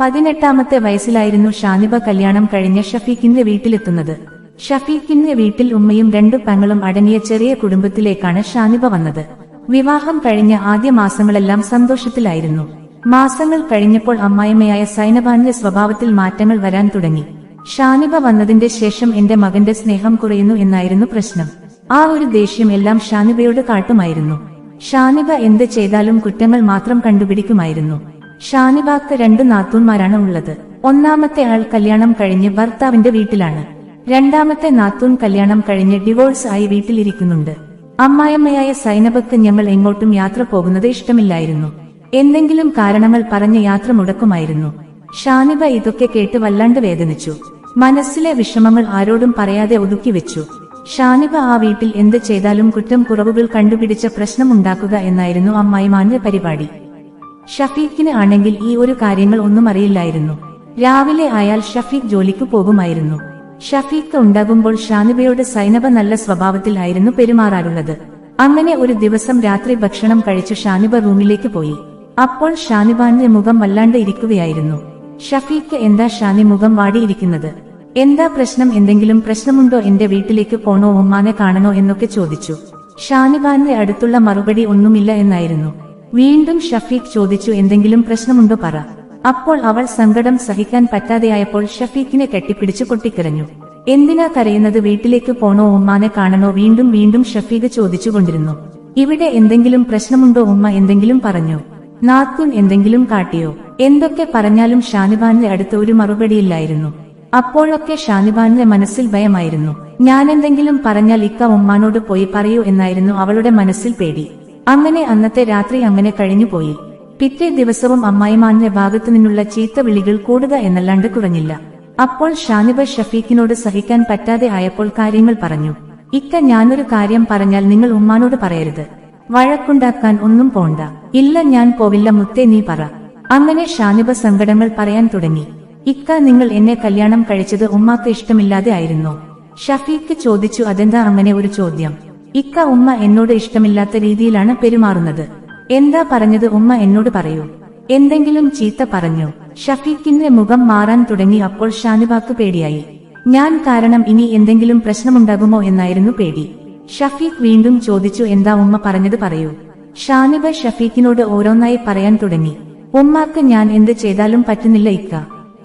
പതിനെട്ടാമത്തെ വയസ്സിലായിരുന്നു ഷാനിബ കല്യാണം കഴിഞ്ഞ ഷഫീഖിന്റെ വീട്ടിലെത്തുന്നത്. ഷഫീഖിന്റെ വീട്ടിൽ ഉമ്മയും രണ്ടു പെങ്ങളും അടങ്ങിയ ചെറിയ കുടുംബത്തിലേക്കാണ് ഷാനിബ വന്നത്. വിവാഹം കഴിഞ്ഞ ആദ്യ മാസങ്ങളെല്ലാം സന്തോഷത്തിലായിരുന്നു. മാസങ്ങൾ കഴിഞ്ഞപ്പോൾ അമ്മായിമ്മയായ സൈനബാന്റെ സ്വഭാവത്തിൽ മാറ്റങ്ങൾ വരാൻ തുടങ്ങി. ഷാനിബ വന്നതിന്റെ ശേഷം എന്റെ മകന്റെ സ്നേഹം കുറയുന്നു എന്നായിരുന്നു പ്രശ്നം. ആ ഒരു ദേഷ്യം എല്ലാം ഷാനിബയോട് കാട്ടുമായിരുന്നു. ഷാനിബ എന്ത് ചെയ്താലും കുറ്റങ്ങൾ മാത്രം കണ്ടുപിടിക്കുമായിരുന്നു. ഷാനിബാക്ക് രണ്ട് നാത്തൂന്മാരാണ് ഉള്ളത്. ഒന്നാമത്തെ ആൾ കല്യാണം കഴിഞ്ഞ് ഭർത്താവിന്റെ വീട്ടിലാണ്. രണ്ടാമത്തെ നാത്തൂൻ കല്യാണം കഴിഞ്ഞ് ഡിവോഴ്സ് ആയി വീട്ടിലിരിക്കുന്നുണ്ട്. അമ്മായമ്മയായ സൈനബക്ക് ഞങ്ങൾ എങ്ങോട്ടും യാത്ര പോകുന്നത് ഇഷ്ടമില്ലായിരുന്നു. എന്തെങ്കിലും കാരണങ്ങൾ പറഞ്ഞ് യാത്ര മുടക്കുമായിരുന്നു. ഷാനിബ ഇതൊക്കെ കേട്ട് വല്ലാണ്ട് വേദനിച്ചു. മനസ്സിലെ വിഷമങ്ങൾ ആരോടും പറയാതെ ഒതുക്കി വെച്ചു. ഷാനിബ ആ വീട്ടിൽ എന്ത് ചെയ്താലും കുറ്റം കുറവുകൾ കണ്ടുപിടിച്ച പ്രശ്നമുണ്ടാക്കുക എന്നായിരുന്നു അമ്മായിമാന്റെ പരിപാടി. ഷഫീഖിന് ആണെങ്കിൽ ഈ ഒരു കാര്യങ്ങൾ ഒന്നും അറിയില്ലായിരുന്നു. രാവിലെ ആയാൽ ഷഫീഖ് ജോലിക്ക് പോകുമായിരുന്നു. ഷഫീഖ് ഉണ്ടാകുമ്പോൾ ഷാനിബയോട് സൈനബ നല്ല സ്വഭാവത്തിലായിരുന്നു പെരുമാറാറുള്ളത്. അങ്ങനെ ഒരു ദിവസം രാത്രി ഭക്ഷണം കഴിച്ച് ഷാനിബ റൂമിലേക്ക് പോയി. അപ്പോൾ ഷാനിബാന്റെ മുഖം വല്ലാണ്ട് ഇരിക്കുകയായിരുന്നു. ഷഫീഖ് എന്താ ഷാനി മുഖം വാടിയിരിക്കുന്നത്? എന്താ പ്രശ്നം? എന്തെങ്കിലും പ്രശ്നമുണ്ടോ? എന്റെ വീട്ടിലേക്ക് പോണോ? ഉമ്മാനെ കാണണോ? എന്നൊക്കെ ചോദിച്ചു. ഷാനിബാന്റെ അടുത്തുള്ള മറുപടി ഒന്നുമില്ല എന്നായിരുന്നു. വീണ്ടും ഷഫീഖ് ചോദിച്ചു എന്തെങ്കിലും പ്രശ്നമുണ്ടോ പറ. അപ്പോൾ അവൾ സങ്കടം സഹിക്കാൻ പറ്റാതെയായപ്പോൾ ഷഫീഖിനെ കെട്ടിപ്പിടിച്ചു പൊട്ടിക്കരഞ്ഞു എന്തിനാ കരയുന്നത്? വീട്ടിലേക്ക് പോണോ? ഉമ്മാനെ കാണണോ? വീണ്ടും വീണ്ടും ഷഫീഖ് ചോദിച്ചുകൊണ്ടിരുന്നു. ഇവിടെ എന്തെങ്കിലും പ്രശ്നമുണ്ടോ ഉമ്മ? എന്തെങ്കിലും പറഞ്ഞു. നാത്തൂൻ എന്തെങ്കിലും കാട്ടിയോ? എന്തൊക്കെ പറഞ്ഞാലും ഷാനിബാനിലെ അടുത്ത് ഒരു മറുപടിയില്ലായിരുന്നു. അപ്പോഴൊക്കെ ഷാനിബാനിലെ മനസ്സിൽ ഭയമായിരുന്നു. ഞാൻ എന്തെങ്കിലും പറഞ്ഞാൽ ഇക്ക ഉമ്മാനോട് പോയി പറയൂ എന്നായിരുന്നു അവളുടെ മനസ്സിൽ പേടി. അങ്ങനെ അന്നത്തെ രാത്രി അങ്ങനെ കഴിഞ്ഞുപോയി. പിറ്റേ ദിവസവും അമ്മായിമാന്റെ ഭാഗത്തു നിന്നുള്ള ചീത്ത വിളികൾ കൂടുക എന്നല്ലാണ്ട് കുറഞ്ഞില്ല. അപ്പോൾ ഷാനിബ ഷഫീഖിനോട് സഹിക്കാൻ പറ്റാതെ ആയപ്പോൾ കാര്യങ്ങൾ പറഞ്ഞു. ഇക്ക ഞാനൊരു കാര്യം പറഞ്ഞാൽ നിങ്ങൾ ഉമ്മാനോട് പറയരുത്. വഴക്കുണ്ടാക്കാൻ ഒന്നും പോണ്ട. ഇല്ല ഞാൻ പോവില്ല മുത്തേ നീ പറ. അങ്ങനെ ഷാനിബ സങ്കടങ്ങൾ പറയാൻ തുടങ്ങി. ഇക്ക നിങ്ങൾ എന്നെ കല്യാണം കഴിച്ചത് ഉമ്മാക്ക് ഇഷ്ടമില്ലാതെ ആയിരുന്നു. ഷഫീഖ് ചോദിച്ചു അതെന്താ അങ്ങനെ ഒരു ചോദ്യം? ഇക്ക ഉമ്മ എന്നോട് ഇഷ്ടമില്ലാത്ത രീതിയിലാണ് പെരുമാറുന്നത്. എന്താ പറഞ്ഞത് ഉമ്മ എന്നോട് പറയൂ. എന്തെങ്കിലും ചീത്ത പറഞ്ഞു. ഷഫീഖിന്റെ മുഖം മാറാൻ തുടങ്ങി അപ്പോൾ ഷാനുബാക്ക് പേടിയായി. ഞാൻ കാരണം ഇനി എന്തെങ്കിലും പ്രശ്നമുണ്ടാകുമോ എന്നായിരുന്നു പേടി. ഷഫീഖ് വീണ്ടും ചോദിച്ചു എന്താ ഉമ്മ പറഞ്ഞത് പറയൂ. ഷാനിബ ഷഫീഖിനോട് ഓരോന്നായി പറയാൻ തുടങ്ങി. ഉമ്മാക്ക് ഞാൻ എന്ത് ചെയ്താലും പറ്റുന്നില്ല ഇക്ക.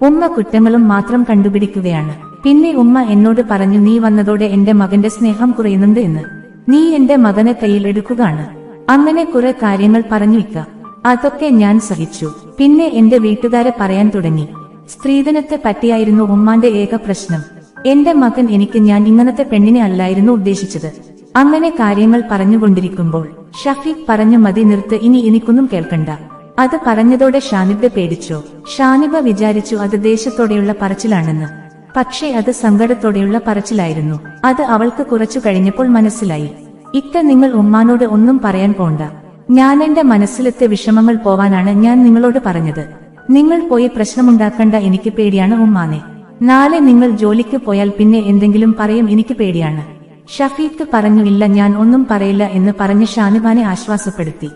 ഉമ്മ കുറ്റങ്ങളും മാത്രം കണ്ടുപിടിക്കുകയാണ്. പിന്നെ ഉമ്മ എന്നോട് പറഞ്ഞു നീ വന്നതോടെ എന്റെ മകന്റെ സ്നേഹം കുറയുന്നുണ്ട് എന്ന്. നീ എന്റെ മകനെ കയ്യിലെടുക്കുകയാണ് അങ്ങനെ കുറെ കാര്യങ്ങൾ പറഞ്ഞു വയ്ക്ക അതൊക്കെ ഞാൻ സഹിച്ചു. പിന്നെ എന്റെ വീട്ടുകാരെ പറയാൻ തുടങ്ങി. സ്ത്രീധനത്തെ പറ്റിയായിരുന്നു ഉമ്മാന്റെ ഏക പ്രശ്നം. എന്റെ മകൻ എനിക്ക് ഞാൻ ഇങ്ങനത്തെ പെണ്ണിനെ അല്ലായിരുന്നു ഉദ്ദേശിച്ചത്. അങ്ങനെ കാര്യങ്ങൾ പറഞ്ഞുകൊണ്ടിരിക്കുമ്പോൾ ഷഫീഖ് പറഞ്ഞു മതി നിർത്ത് ഇനി എനിക്കൊന്നും കേൾക്കണ്ട. അത് പറഞ്ഞതോടെ ഷാനിബ പേടിച്ചോ. ഷാനിബ വിചാരിച്ചു അത് ദേശത്തോടെയുള്ള പറച്ചിലാണെന്ന്. പക്ഷേ അത് സങ്കടത്തോടെയുള്ള പറച്ചിലായിരുന്നു. അത് അവൾക്ക് കുറച്ചു കഴിഞ്ഞപ്പോൾ മനസ്സിലായി. ഇക്ക നിങ്ങൾ ഉമ്മാനോട് ഒന്നും പറയാൻ പോണ്ട. ഞാൻ എന്റെ മനസ്സിലത്തെ വിഷമങ്ങൾ പോവാനാണ് ഞാൻ നിങ്ങളോട് പറഞ്ഞത്. നിങ്ങൾ പോയി പ്രശ്നമുണ്ടാക്കണ്ട എനിക്ക് പേടിയാണ് ഉമ്മാനെ. നാളെ നിങ്ങൾ ജോലിക്ക് പോയാൽ പിന്നെ എന്തെങ്കിലും പറയും എനിക്ക് പേടിയാണ്. ഷഫീഖ് പറഞ്ഞു ഇല്ല ഞാൻ ഒന്നും പറയില്ല എന്ന് പറഞ്ഞ് ഷാനിബാനെ ആശ്വാസപ്പെടുത്തി.